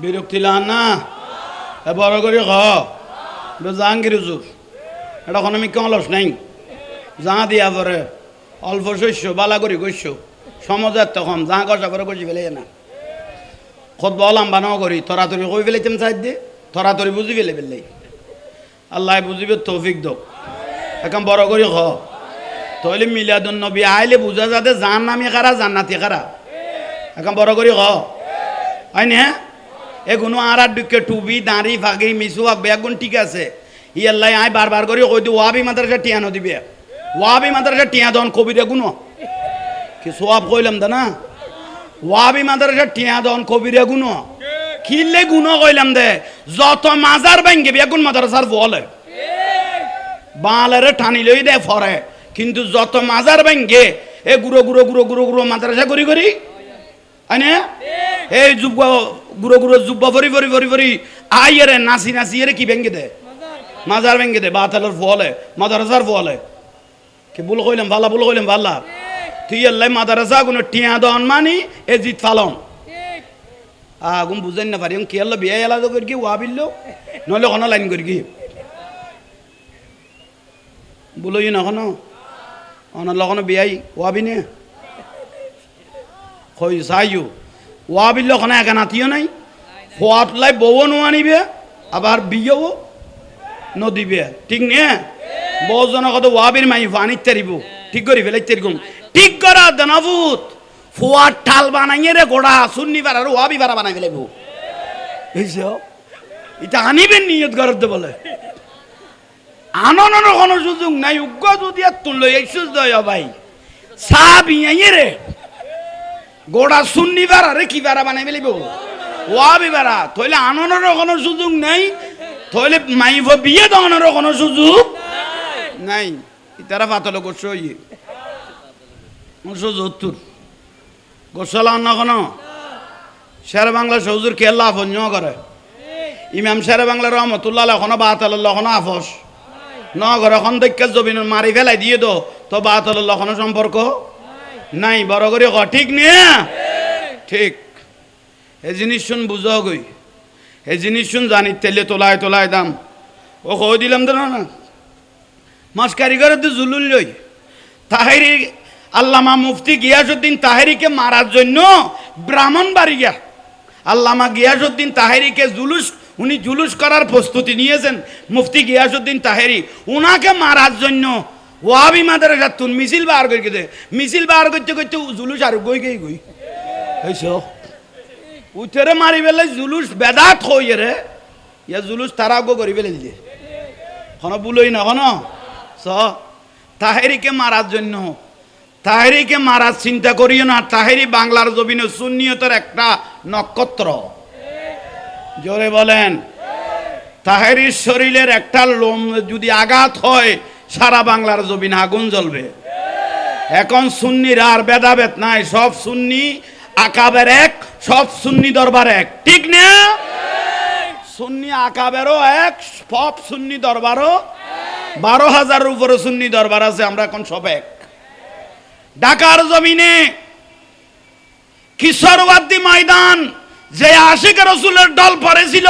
বিরক্তি না। বড় করে খ জাহাঙ্গীর এটা কোনো আমি কলস নাই। যা দিয়া পরে অল্প শস্য, বালা করি গৈস্য সমাজের তখন যা কষা পরে কষি ফেলে না। খোদ বলাম বানাও করি তরাতরি কই ফেলেছেন সাইড দিয়ে? তরাতরি বুঝি ফেলে ফেললে আল্লাহ বুঝিবে তৌফিক দো এখন বড় করে খ তইলে মিলাদুন নবী আইলে বুঝা যাতে জান নামি খারা জান্নাতি খারা এখন বড় করে খ হয় এ কোনো আর আর দুঃখে টুবি, দাঁড়ি ফাঁকি আঁকবে এখন ঠিক আছে। ই আল্লাহ আই বারবার করে, কই দি, ওয়াবি মাদ্রাসা টিয়ানো দিবে। ওয়াবি মাদ্রাসা টিয়া দন, কবিরে গুনো কি সোয়াব কইলাম দা না ওয়াবি মাদ্রাসা টিয়া দন, কবিরে গুনো কিনলে গুনো কইলাম দে? যত মাজার ভাঙ্গে বেগুন মাদ্রাসার বলে। বালেরে টানি লই দে ফরে। কিন্তু যত মাজার ভাঙ্গে, এ গুঁড়ো গুঁড়ো গুঁড়ো গুঁড়ো গুঁড়ো মাদ্রাসা করি করি। আনে এই যুব গুঁড়ো গুঁড়ো যুব ফরি ফরি ফরি ফরি আইয়েরে নাচি নাচি এরে কি ভেঙ্গে দে? মাজার ভেঙ্গে দে, বাতালের ফলে মাদ্রাসার ফলে কি ভুল কইলাম ভালা ভুল কইলাম ভালা তুই আল্লাহ মাদ্রাসা কোনো টিয়া দন মানি, এ জিত ফালন আগুন বুঝাই না পারি কি আল্লাহ বিয়ে এলা করি কি ওয়া বিল্লো? নহলে কোনো লাইন করি কি বলই না কোনো অনার লগনো বিয়াই ওয়াবি নে কই চাইও ওয়া বিল্ল কোনো একা নাতিও নাই। খোয়াত লাই বউ নোয়ানিবে আবার বিয়েও নদিবে ঠিক নে? বহুজনের কত ওয়াবির মাই পানির তারিব। ঠিক করি ফেলাই তেরকম ঠিক করা দানাবুত ফুয়ার ঠাল বানাইয়ে রে, গোড়া সুন্নি পার আর ওয়াবি পারা বানাই ফেলাইব। বুঝছ এটা আনিবেন নিয়ত করতে বলে। আনন্দ কোনো সুযোগ নাই। উগ্র যদি আর তুললো, এই সুযোগ ভাই। বিয়াইয়ে রে গোড়া সুন্নি পারা রে কি পারা বানাই ফেলাইব ওয়াবি পারা তইলে আনন্দের কোনো সুযোগ নাই তইলে মাইব বিয়ে দেওয়ানোরও কোনো সুযোগ নাই। তারা পাতলো গোসো ইয়ে। গোসো যত্তর গোসলা অন্য কোনো? শের বাংলা সৌজুর কে লাভ অন্য করে? ইমাম শের বাংলা রহমতুল্লাহ এখনও বাতাল এখনও আফস। ন ঘরে এখন দৈক্য জবিন মারি ফেলাই দিয়ে দো। তো বাতাল এখনও সম্পর্ক? নাই, বড় করে ক, ঠিক নিয়ে ঠিক। এ জিনিস শুন, বুঝো গই। এ জিনিস শুন, জানি, তেলে তোলায় তোলায় দাম। ও কই দিলাম তো না মাস কারিগরের তো জুলুল লই। তাহেরি আল্লামা মুফতি গিয়াসুদ্দিন তাহেরিকে মারার জন্য ব্রাহ্মণ বাড়ি গিয়া। আল্লামা গিয়াসুদ্দিন তাহেরিকে জুলুস, উনি জুলুস করার প্রস্তুতি নিয়েছেন। মুফতি গিয়াসুদ্দিন তাহেরি উনাকে মারার জন্য ওয়াবি মাদার যাতুন মিছিল বার করে দে। মিছিল বার করতে করতে জুলুস আর গই গই গই। হয়েছ উঠেরে মারি পেলে জুলুস বেদাত হই রে। ইয়া জুলুস তারা গো করি পেলে দিয়ে কোনো বুলই না কোনো স তাহেরিকে মারার জন্য। তাহেরিকে মারার চিন্তা করিও না। তাহেরি বাংলার জমিনে সুন্নিয়তের একটা নক্ষত্র। জোরে বলেন। তাহেরির শরীরের একটা লোম যদি আঘাত হয় সারা বাংলার জমিনে আগুন জ্বলবে। এখন সুন্নির আর ভেদাভেদ নাই, সব সুন্নি আকাবের এক, সব সুন্নি দরবার এক। ঠিক না? সুন্নি আকাবেরও এক, সব সুন্নি দরবারও বারো হাজারের উপরে সুন্নি দরবার আছে, আমরা এখন সব এক। ঢাকার জমিনে কিশোরবাদী ময়দান যে আশিক রসুলের দল পড়েছিল,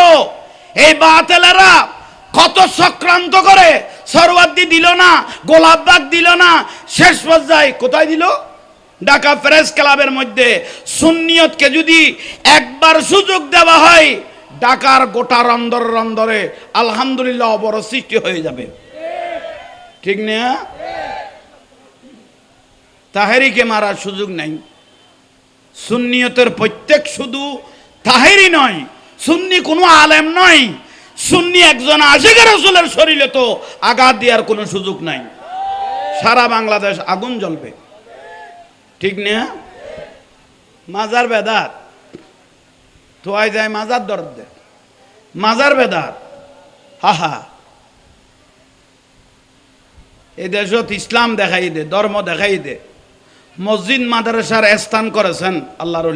এই বাতেলেরা কত চক্রান্ত করে সরওয়ার্দি দিল না গোলাপবাগ দিল না, শেষ পর্যায়ে কোথায় দিল? ঢাকা প্রেস ক্লাবের মধ্যে। সুন্নিয়তকে যদি একবার সুযোগ দেওয়া হয়, ঢাকার গোটা রন্দর রন্দরে আলহামদুলিল্লাহ অবর সৃষ্টি হয়ে যাবে। ঠিক না? তাহেরিকে মারার সুযোগ নাই। সুন্নিয়তের প্রত্যেক শুধু তাহেরি নয়, সুন্নি কোনো আলেম নয়। সুন্নি একজন আশিক রসুলের শরীরে তো আঘাত দেওয়ার কোনো সুযোগ নাই। সারা বাংলাদেশ আগুন জ্বলবে। ঠিক না? মাজার বেদাত। তোয়াই যায় মাজার দরদ। মাজার বেদাত। হা হা এই দেশত ইসলাম দেখাই দে, ধর্ম দেখাই দে। মসজিদ মাদ্রাসার স্থান করেছেন আল্লাহর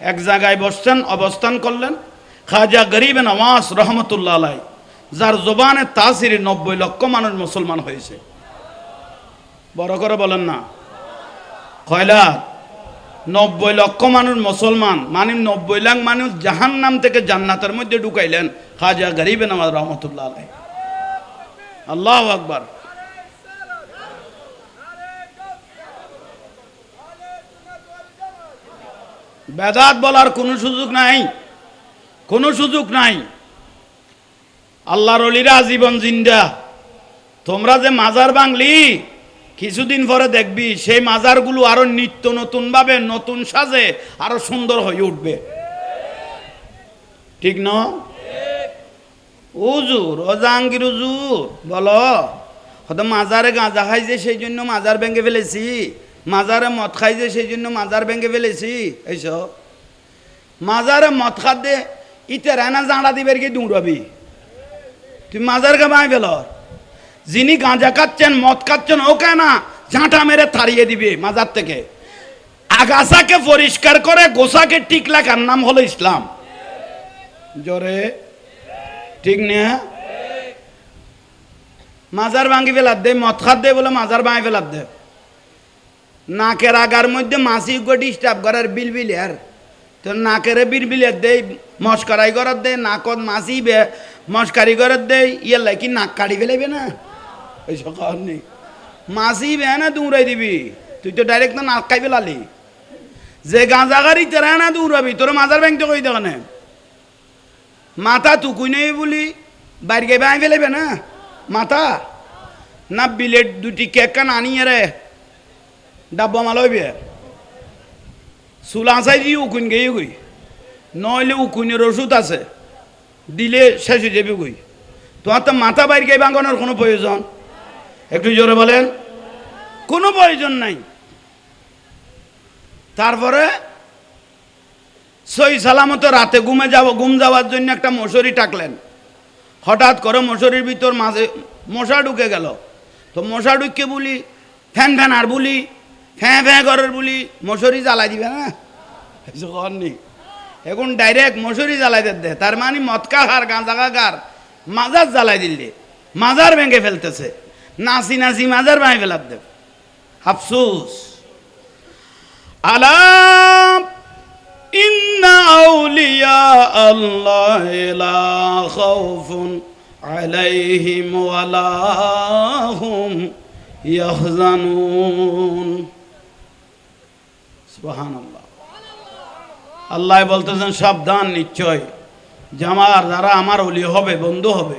এক জায়গায় বসছেন, অবস্থান করলেন। খাজা গরিব নওয়াজ রহমতুল্লাহ আলাই, যার জবানে তাসির নব্বই লক্ষ মানুষ মুসলমান হয়েছে। বড় করে বলেন না। কয়লা নব্বই লক্ষ মানুষ মুসলমান মানে নব্বই লাখ মানুষ জাহান নাম থেকে জান্নাতের মধ্যে ঢুকাইলেন খাজা গরিব নামাজ রহমতুল্লাহ আলাই। আল্লাহ আকবার। বেদাত বলার কোনো সুযোগ নাই। কোনো সুযোগ নাই। আল্লাহর অলিরা জীবন জিন্দা। তোমরা যে মাজার বাংলি, কিছুদিন পরে দেখবি সেই মাজারগুলো আরও নিত্য নতুন ভাবে নতুন সাজে আরও সুন্দর হয়ে উঠবে। ঠিক ন? উজুর ও জাহাঙ্গীর উজুর বলো, হয়তো মাজারে গাঁজা খাইছে সেই জন্য মাজার ভেঙে ফেলেছি, মাজারে মদ খাইছে সেই জন্য মাজার ভেঙে ফেলেছি, এইসব। মাজারে মদ খাদ্যে ইতে রানা জাঁড়া দিবের কি দৌড়াবি তুই মাজার কে বাঁই ফেল যিনি গাঁজা খাচ্ছেন মদ খাচ্ছেন ওকে না, ঝাঁটা মেরে তাড়িয়ে দিবে মাজার থেকে। আগাছাকে পরিষ্কার করে গোসাকে ঠিক লাগার নাম হলো ইসলাম। জোরে। ঠিক না। মাজার ভাঙি ফেলার দে, মদ খাত দে বলে মাজার ভাঙি ফেলার দে। নাকের আগার মধ্যে মাসি গো ডিস্টার্ব করার বিল বিল আর তো নাকের বিল বিল দেই, মস্করাই করার দে নাকত মাসি বে মস্কারি করার দে ইয়ে কি নাক কাটি ফেলাইবে না? ওই সকাল নেই মাসি বে না দৌড়াই দিবি? তুই তো ডাইরেক্ট তো নাক খাই ফেলালি। যে গাঁজা গাড়ি তেরা না দৌড়াবি, তোর মাজার ব্যাংকটা কই দেখানে? মাথা তুকুই নেই বলি, বাইরে গিয়ে বাই ফেলাইবে না? মাথা? না বিলেট দুটি কেক কান আনিয়ে রে, ডাব্বা মালইবে চুলা চাই দিয়ে উকুন গেয়ে গই নইলে উকুনের ওষুধ আছে, দিলে শেষ হয়ে যাবে গই তোমার তো মাথা বাইর গিয়ে বাঙানোর কোনো প্রয়োজন একটু জোরে বলেন। কোনো প্রয়োজন নাই। তারপরে সই সালামতো রাতে ঘুমে যাব ঘুম যাওয়ার জন্য একটা মশারি টাকলেন। হঠাৎ করে মশারির ভিতর মাঝে মশা ঢুকে গেল। তো মশা ঢুকে বলি ফ্যান ফ্যান আর বলি ফ্যাঁ ফ্যাঁ করার বলি মশুরি জ্বালাই দিবে না? নেই এখন ডাইরেক্ট মশুরি জ্বালাই দিতে তার মানে মতকা হার গাঁজা গাঁর মাজার জ্বালাই দিলে মাজার ভেঙে ফেলতেছে। নাচি নাচি মাজার ভাঙে ফেলার দেব আফসুস। আলাপ আল্লাহ ইয়াহজানুন। আল্লাহ বলতেছেন, সাবধান, নিশ্চয়। জামার যারা আমার অলি হবে, বন্ধু হবে,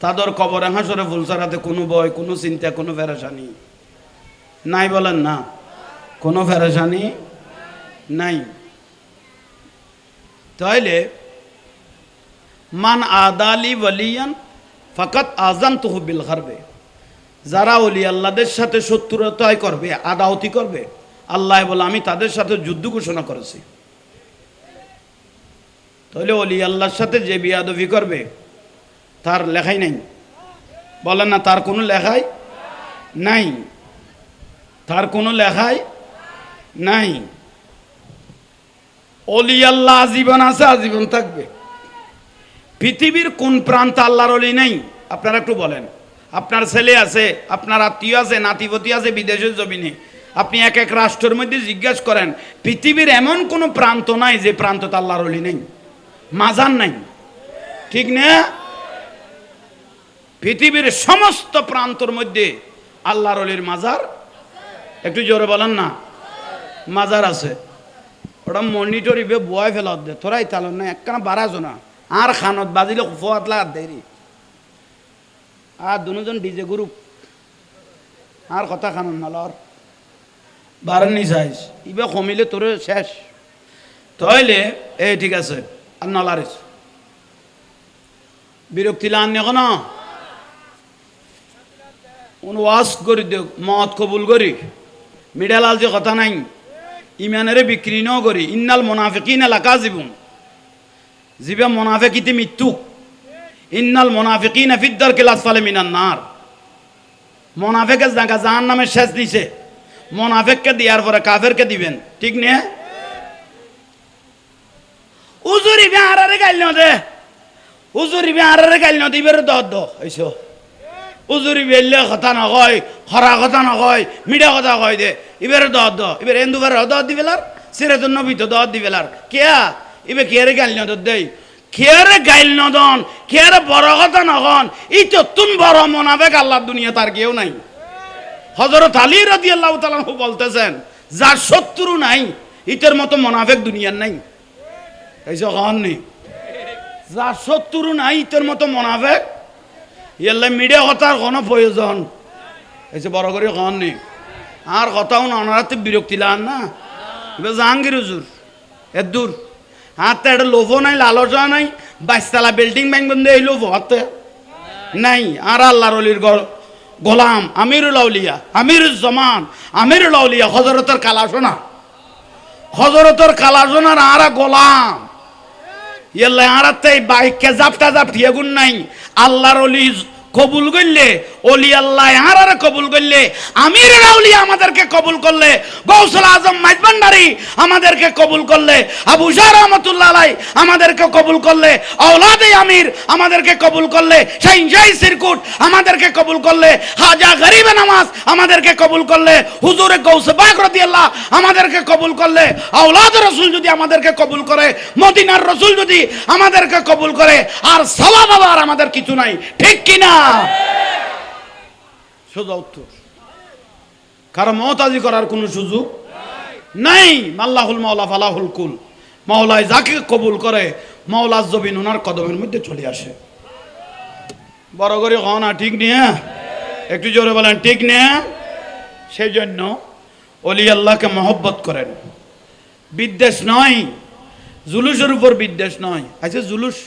তাদের কবরে হাসরে ফুলসারাতে কোনো ভয়, কোনো চিন্তা, কোনো ফেরাসানি নাই বলেন না? কোনো ফেরাসানি নাই। তাইলে, মান আদালি বলিয়ান ফাকাত আজান তহবিল হারবে যারা অলি আল্লাদের সাথে শত্রুতায় করবে, আদাওতি করবে আল্লাহ বলে, আমি তাদের সাথে যুদ্ধ ঘোষণা করেছি। তাহলে অলি আল্লাহর সাথে যে বিয়াদবি করবে, তার লেখাই নাই। বলেন না, তার কোনো লেখাই নাই। তার কোনো লেখাই নাই। অলি আল্লাহ আজীবন আছে, আজীবন থাকবে। পৃথিবীর কোন প্রান্ত আল্লাহর অলি নেই? আপনারা একটু বলেন। আপনার ছেলে আছে, আপনার আত্মীয় আছে, নাতিপতি আছে বিদেশের জমিনে। আপনি এক এক রাষ্ট্রের মধ্যে জিজ্ঞাসা করেন, পৃথিবীর এমন কোনো প্রান্ত নাই যে প্রান্ততে আল্লাহর অলি নেই? মাজার নাই। ঠিক না? পৃথিবীর সমস্ত প্রান্তর মধ্যে আল্লাহর অলির মাজার? একটু জোরে বলেন না। মাজার আছে। ওটা মনিটরিবে বয় ফেলত দে। তোরাই তালন না, একখানা বাড়াছো না। আর খানত বাজিলে ফোয়াত লাগাত দেরি আর দুজন ডিজে গ্রুপ। আর কথা খানন নালর বারেন নি ইবে কমিলে তোর শেষ। তইলে এই ঠিক আছে আর নলারিস বিরক্তি লান এখন ওয়াশ করি দিও মত কবুল করি। মিডাল আল যে কথা নাই ইমানেরে বিক্রি ন করি। ইন্নাল মোনাফিকিন এলাকা জীবন জিবে মোনাফেকিতে মৃত্যু ইন্নাল মোনাফিকিন ফিদ্দার কেলাস ফালে মিনান নার। মোনাফেকে জায়গা জাহান নামে শেষ দিছে। মোনাফেককে দেওয়ার পরে কাফেরকে দিবেন। ঠিক নে? উজুরি বে আরারে গাইল দে। উজুরি বে আরারে গাইল দিবের দহ এইসো উজুরি বেললে কথা নকয় খরা কথা নকয় মিঠা কথা কয় দে। এবারে দহ দহ এবার এন্দুবার দহ দিবেলার? সিরাতুন নবী তো দর দিবেলার। কেয়া? ইবে কেয়ারে গাইল নদর দেই। কেয়ারে গাইল নদন কেয়ারে বড় কথা নখন ই তো তুন বড় মনাবেক আল্লাহর দুনিয়া তার কেউ নাই। হজরত আলী রাজি আল্লাহ তালাহু বলতেছেন, যার শত্রু নাই ইতের মতো মনাফেক দুনিয়ার নাই। এই নেই যার শত্রু নাই ইতের মতো মনাফেক? ইয়াল্লা মিডিয়া কথার কোনো প্রয়োজন। এই যে বড় করে কন নেই আর কথাও না বিরক্তি লান না। এবার জাহাঙ্গীর হুজুর এর দূর। হাতে একটা লোভো নাই লালসা নাই, বাইশতলা বিল্ডিং ব্যাংক বন্ধে এই লোভো হাতে। নাই, আর আল্লাহর অলির গল- গোলাম আমিরুল আউলিয়া আমিরুল জমান, আমিরুল আউলিয়া হজরতের কালাসোনা। হজরতের কালাসোনার আরা গোলাম। ইয়াল্লা আড়াতে বাইককে জাপটা জাপটি এগুন নাই। আল্লাহর অলি কবুল করলে অলি আল্লাহ আরারে কবুল করলে আমির রাউলি আমাদেরকে কবুল করলে, গৌসল আজম মাইজবান্ডারি আমাদেরকে কবুল করলে, আবু শাহ রহমতুল্লাহ আলাই আমাদেরকে কবুল করলে, আওলাদে আমির আমাদেরকে কবুল করলে, শাইন শাহি সিরকুট আমাদেরকে কবুল করলে হাজা গরিবে নামাজ আমাদেরকে কবুল করলে, হুজুরে গৌসে বাক আল্লাহ আমাদেরকে কবুল করলে, আওলাদ রসুল যদি আমাদেরকে কবুল করে, মদিনার রসুল যদি আমাদেরকে কবুল করে, আর সওয়াব আর আমাদের কিছু নাই, ঠিক কি না সোজা উত্তর। কারও মহতাজি করার কোনো সুযোগ নাই? মাল্লাহুল মাওলা ফালাহুল কুল। মাওলায় যাকে কবুল করে মাওলা জবিন ওনার কদমের মধ্যে চলে আসে। বড় করে কও না, ঠিক নিয়ে? একটু জোরে বলেন, ঠিক নিয়ে? সেই জন্য অলি আল্লাহকে মহব্বত করেন। বিদ্বেষ নয়, জুলুসের উপর বিদ্বেষ নয়। আচ্ছা জুলুস